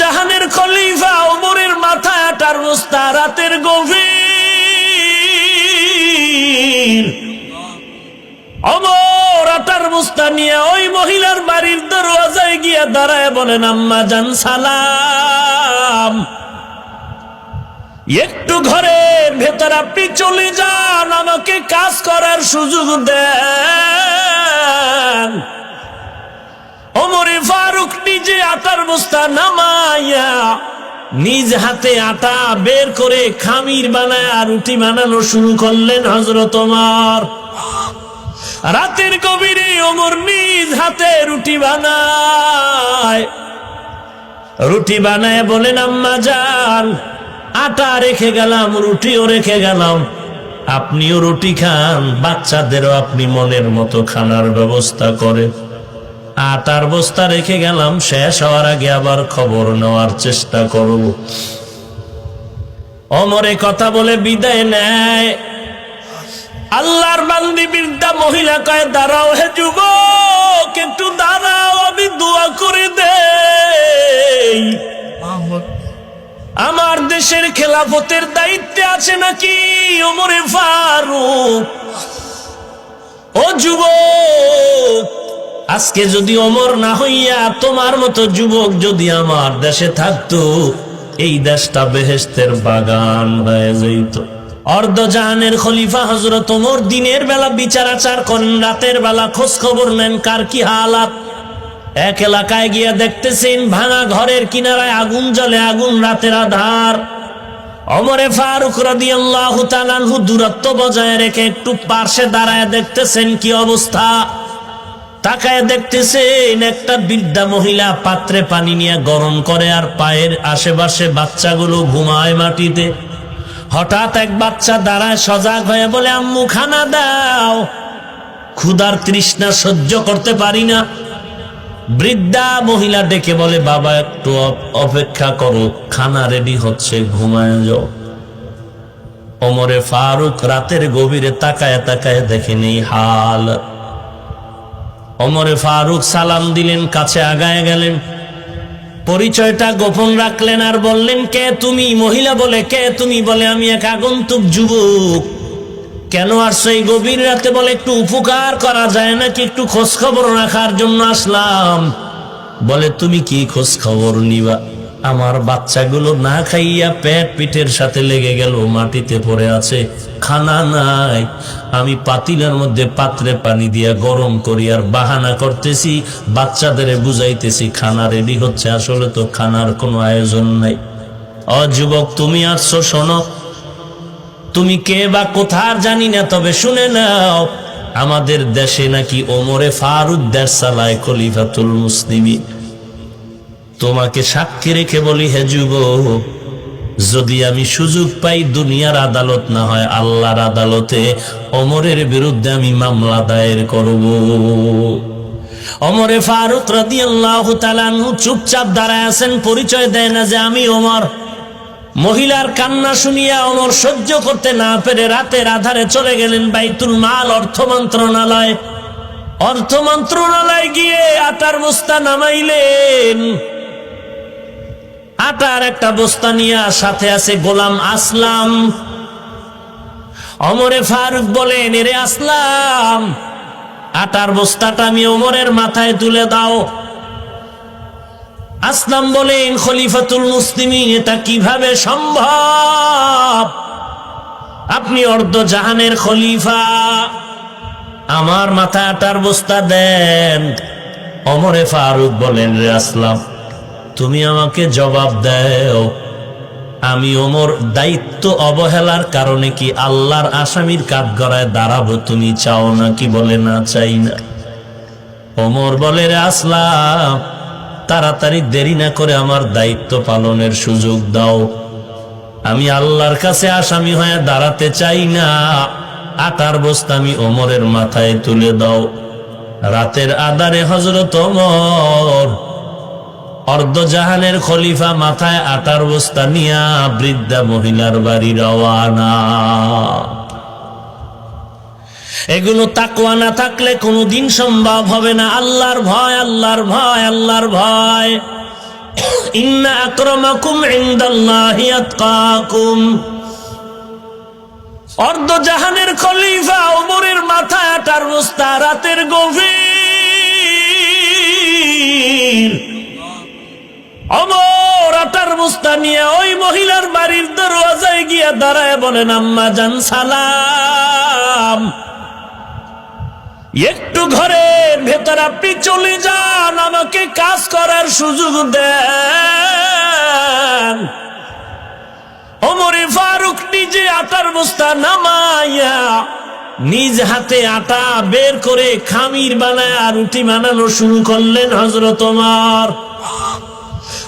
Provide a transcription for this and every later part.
জাহানের খলিফা ওমরের মাথায় আটার বস্তা রাতের গভীর। অমর আটার বস্তা নিয়ে ওই মহিলার বাড়ির দরওয়াজায় গিয়া দাঁড়ায় বলেন, আম্মা জান, সালাম। একটু ঘরের ভেতর আপনি চলে যান, আমাকে কাজ করার সুযোগ দেন। নিজে আটার বস্তা নামাইয়া নিজ হাতে আটা বের করে খামির বানায় রুটি বানানো শুরু করলেন হজরত ওমর। রাতের গভীরে ওমর নিজ হাতে রুটি বানায়। রুটি বানায় বলেন, আম্মা যান, আটা রেখে গেলাম, রুটিও রেখে গেলাম। আপনিও রুটি খান, বাচ্চাদেরও আপনি মনের মতো খানার ব্যবস্থা করেন। আটার বস্তা রেখে গেলাম, শেষ হওয়ার আগে আবার খবর নেওয়ার চেষ্টা করব। অমরে কথা বলে বিদায় নেয়। আল্লাহর বান্দি বৃদ্ধা মহিলা কয়, দাঁড়াও হে যুবক, একটু দাঁড়াও, আমি দোয়া করে দেই। আমার দেশের খেলাফতের দায়িত্বে আছে নাকি ওমরে ফারুক? ও যুবক আজকে যদি অমর না হইয়া তোমার মতো যুবক যদি আমার দেশে থাকতো, এই দেশটা বেহেস্তের বাগান হয়ে যাইত। অর্ধজাহানের খলিফা হজরত ওমর দিনের বেলা বিচার আচার করেন, রাতের বেলা খোঁজ খবর নেন, কার কি হালাত? এক এলাকায় গিয়া দেখতেছেন, ভাঙা ঘরের কিনারায় আগুন জ্বলে, আগুন রাতের আধার। অমরে ফারুক রাদিয়াল্লাহু তাআলাহু দূরত্ব বজায় রেখে একটু পার্শ্বে দাঁড়ায় দেখতেছেন কি অবস্থা। তাকায় দেখতেছেন একটা বৃদ্ধা মহিলা পাত্রে পানি নিয়ে গরম করে আর পায়ের আশেপাশে বাচ্চাগুলো ঘুমায় মাটিতে। হঠাৎ এক বাচ্চা দাঁড়ায় সজাগ হয়ে বলে, আম্মু, খানা দাও। ক্ষুধার তৃষ্ণা সহ্য করতে পারি না। বৃদ্ধা মহিলা ডেকে বলে, বাবা, একটু অপেক্ষা করো, খানা রেডি হচ্ছে, ঘুমায় যাও। অমরে ফারুক রাতের গভীরে তাকায় তাকায় দেখেন হাল। ওমরে ফারুক সালাম দিলেন, কাছে আগায় গেলেন। পরিচয়টা গোপন রাখলেন আর বললেন, কে তুমি? মহিলা বলে, কে তুমি? বলে, আমি এক আগন্তুক যুবক। কেন আসছো এই গভীর রাতে? বলে, একটু উপকার করা যায় নাকি? একটু খোঁজ খবর রাখার জন্য আসলাম। বলে, তুমি কি খোঁজখবর নিবা? আমার বাচ্চাগুলো না খাইয়া পেট পিঠের সাথে লেগে গেল, মাটিতে পড়ে আছে। খানা নাই। আমি পাতিলার মধ্যে পাত্রে পানি দিয়া গরম করি আর বাহানা করতেছি। বাচ্চাদের বুঝাইতেছি, খানা রেডি হচ্ছে। আসলে তো খানার কোনো আয়োজন নাই। অযুবক তুমি আসছো, শোনো। তুমি কে বা কোথার জানি না, তবে শুনে নাও। আমাদের দেশে নাকি ওমরে ফারুক দেশ খলিফাতুল মুসলিমি তোমাকে সাক্ষী রেখে বলি, হে যুবক, যদি আমি সুযোগ পাই দুনিয়ার আদালত না হয় আল্লাহর আদালতে, অমরের বিরুদ্ধে আমি মামলা দায়ের করব। অমরে ফারুক রাদি আল্লাহ চুপচাপ দাঁড়ায় আছেন, পরিচয় দেয় না যে আমি ওমর মহিলার কান্না শুনিয়া অমর সহ্য করতে না পেরে রাতের আধারে চলে গেলেন বাইতুল মাল অর্থ মন্ত্রণালয়। অর্থ মন্ত্রণালয় গিয়ে আটার বস্তা নামাইলেন। আটার একটা বস্তা নিয়ে সাথে আছে গোলাম আসলাম। অমরে ফারুক বলেন, এরে আসলাম, আটার বস্তাটা আমি ওমরের মাথায় তুলে দাও। আসলাম বলেন, খলিফাতুল মুসলিমিন এটা কীভাবে সম্ভব? আপনি অর্ধ জাহানের খলিফা, আমার মাথায় আটার বস্তা দেন। অমরে ফারুক বলেন রে আসলাম। তুমি আমাকে জবাব দেও। আমি ওমর দায়িত্ব অবহেলার কারণে কি আল্লাহর আসামির কাঠগড়ায় দাঁড়াবো তুমি চাও না কি বলে না চাই না? ওমর বলে, রে আসলাম, তাড়াতাড়ি দেরি না করে আমার দায়িত্ব পালনের সুযোগ দাও। আমি আল্লাহর কাছে আসামি হয়ে দাঁড়াতে চাই না। আটার বস্তা আমি ওমরের মাথায় তুলে দাও। রাতের আদারে হজরত ওমর অর্ধজাহানের খলিফা মাথায় আটার বস্তা নিয়া বৃদ্ধা মহিলার বাড়ি রওয়ানা। এগুলো না থাকলে সম্ভব হবে না। আল্লাহর ভয় আল্লাহর ভয় আল্লাহর ভয়। ইন্না আক্রমাকুম ইনদাল্লাহি আতকাকুম। অর্ধ জাহানের খলিফা ওমরের মাথায় আটার বস্তা, রাতের গভীর বস্তা নিয়ে ওই মহিলার বাড়ির দরওয়াজায় গিয়া দাঁড়ায় বলেন, আম্মা জান, সালাম। একটু ঘরের ভেতর আপনি চলে যান, আমাকে কাজ করার সুযোগ দেন। ওমরে ফারুক নিজে আটার বস্তা নামাইয়া নিজ হাতে আটা বের করে খামির বানায় রুটি বানানো শুরু করলেন হজরত ওমর।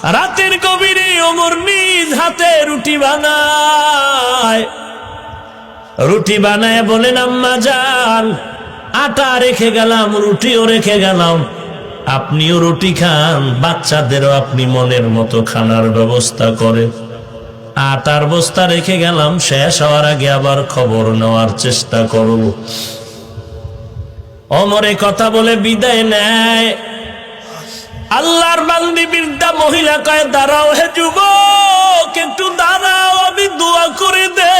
রাতের গভীরে অমর নিজ হাতে রুটি বানায়। রুটি বানায় বলেন, আম্মা যান আটা রেখে গেলাম, রুটিও রেখে গেলাম। আপনিও রুটি খান, বাচ্চাদেরও আপনি মনের মতো খানার ব্যবস্থা করেন। আটার বস্তা রেখে গেলাম, শেষ হওয়ার আগে আবার খবর নেওয়ার চেষ্টা করব। অমরে কথা বলে বিদায় নেয়। আল্লাহর বান্দি বৃদ্ধা মহিলা কয়ে দাঁড়াও হে যুবক একটু দাঁড়াও আমি দোয়া করে দে